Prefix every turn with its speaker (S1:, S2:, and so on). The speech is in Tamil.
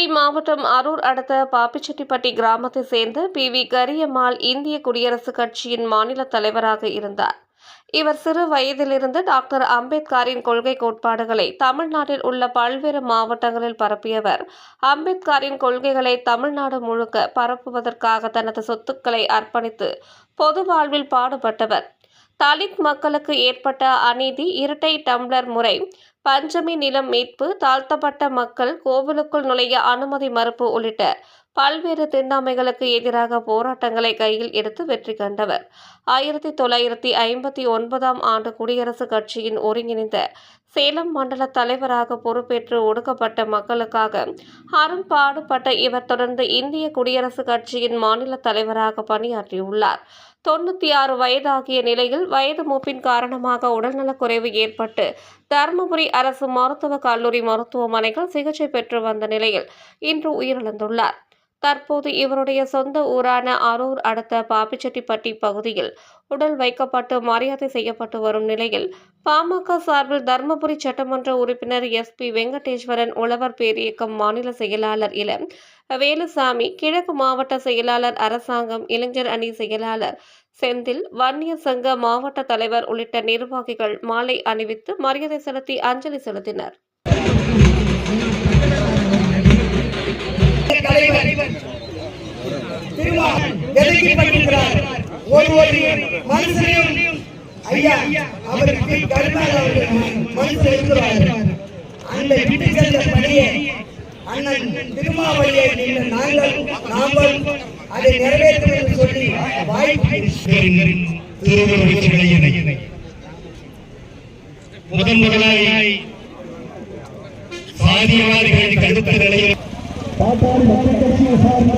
S1: தூத்துக்குடி மாவட்டம் அரூர் அடுத்த பாப்பிச்செட்டிப்பட்டி கிராமத்தை சேர்ந்த பி. வி. கரியம்மாள் இந்திய குடியரசுக் கட்சியின் மாநில தலைவராக இருந்தார். இவர் சிறு வயதிலிருந்து டாக்டர் அம்பேத்கரின் கொள்கை கோட்பாடுகளை தமிழ்நாட்டில் உள்ள பல்வேறு மாவட்டங்களில் பரப்பியவர். அம்பேத்கரின் கொள்கைகளை தமிழ்நாடு முழுக்க பரப்புவதற்காக தனது சொத்துக்களை அர்ப்பணித்து பொது வாழ்வில் பாடுபட்டவர். தலித் மக்களுக்கு ஏற்பட்ட அநீதி இரட்டை டம்ளர் முறை பஞ்சமி நிலம் மீட்பு தாழ்த்தப்பட்ட மக்கள் கோவிலுக்குள் நுழைய அனுமதி மறுப்பு உள்ளிட்ட பல்வேறு திண்ணாமைகளுக்கு எதிராக போராட்டங்களை கையில் எடுத்து வெற்றி கண்டவர். ஆயிரத்தி தொள்ளாயிரத்தி ஐம்பத்தி ஒன்பதாம் ஆண்டு குடியரசுக் கட்சியின் ஒருங்கிணைந்த சேலம் மண்டல தலைவராக பொறுப்பேற்று ஒடுக்கப்பட்ட மக்களுக்காக அரும் பாடுபட்ட இவர் தொடர்ந்து இந்திய குடியரசுக் கட்சியின் மாநில தலைவராக பணியாற்றியுள்ளார். தொண்ணூற்றி ஆறு வயதாகிய நிலையில் வயது மூப்பின் காரணமாக உடல்நலக்குறைவு ஏற்பட்டு தருமபுரி அரசு மருத்துவக் கல்லூரி மருத்துவமனையில் சிகிச்சை பெற்று வந்த நிலையில் இன்று உயிரிழந்துள்ளார். தற்போது இவருடைய சொந்த ஊரான அரூர் அடுத்த பாப்பிச்செட்டிப்பட்டி பகுதியில் உடல் வைக்கப்பட்டு மரியாதை செய்யப்பட்டு வரும் நிலையில் பாமக சார்பில் தர்மபுரி சட்டமன்ற உறுப்பினர் எஸ் பி வெங்கடேஸ்வரன் உழவர் பேரியக்கம் மாநில செயலாளர் இள வேலுசாமி கிழக்கு மாவட்ட செயலாளர் அரசாங்கம் இளைஞர் அணி செயலாளர் செந்தில் வன்னியர் சங்க மாவட்ட தலைவர் உள்ளிட்ட நிர்வாகிகள் மாலை அணிவித்து மரியாதை செலுத்தி அஞ்சலி செலுத்தினர்.
S2: ஒரு ஒரு மனுஷனையும் ஐயா அவருக்கு கருணால் அவர்கள் மனுஷன் இருக்கிறார். அந்த விட்டு சென்ற பணியை அண்ணன் திருமாவளியை நீங்கள் நாங்கள் நாங்கள் அதை நிறைவேற்றும் என்று சொல்லி வாய்ப்பு
S3: திருவுருவச்சிலையினை முதன் முதலாய் சாதியவாதிகளின் கடுத்த நிலையில்
S4: பாட்டாளி மக்கள் கட்சியை சார்ந்த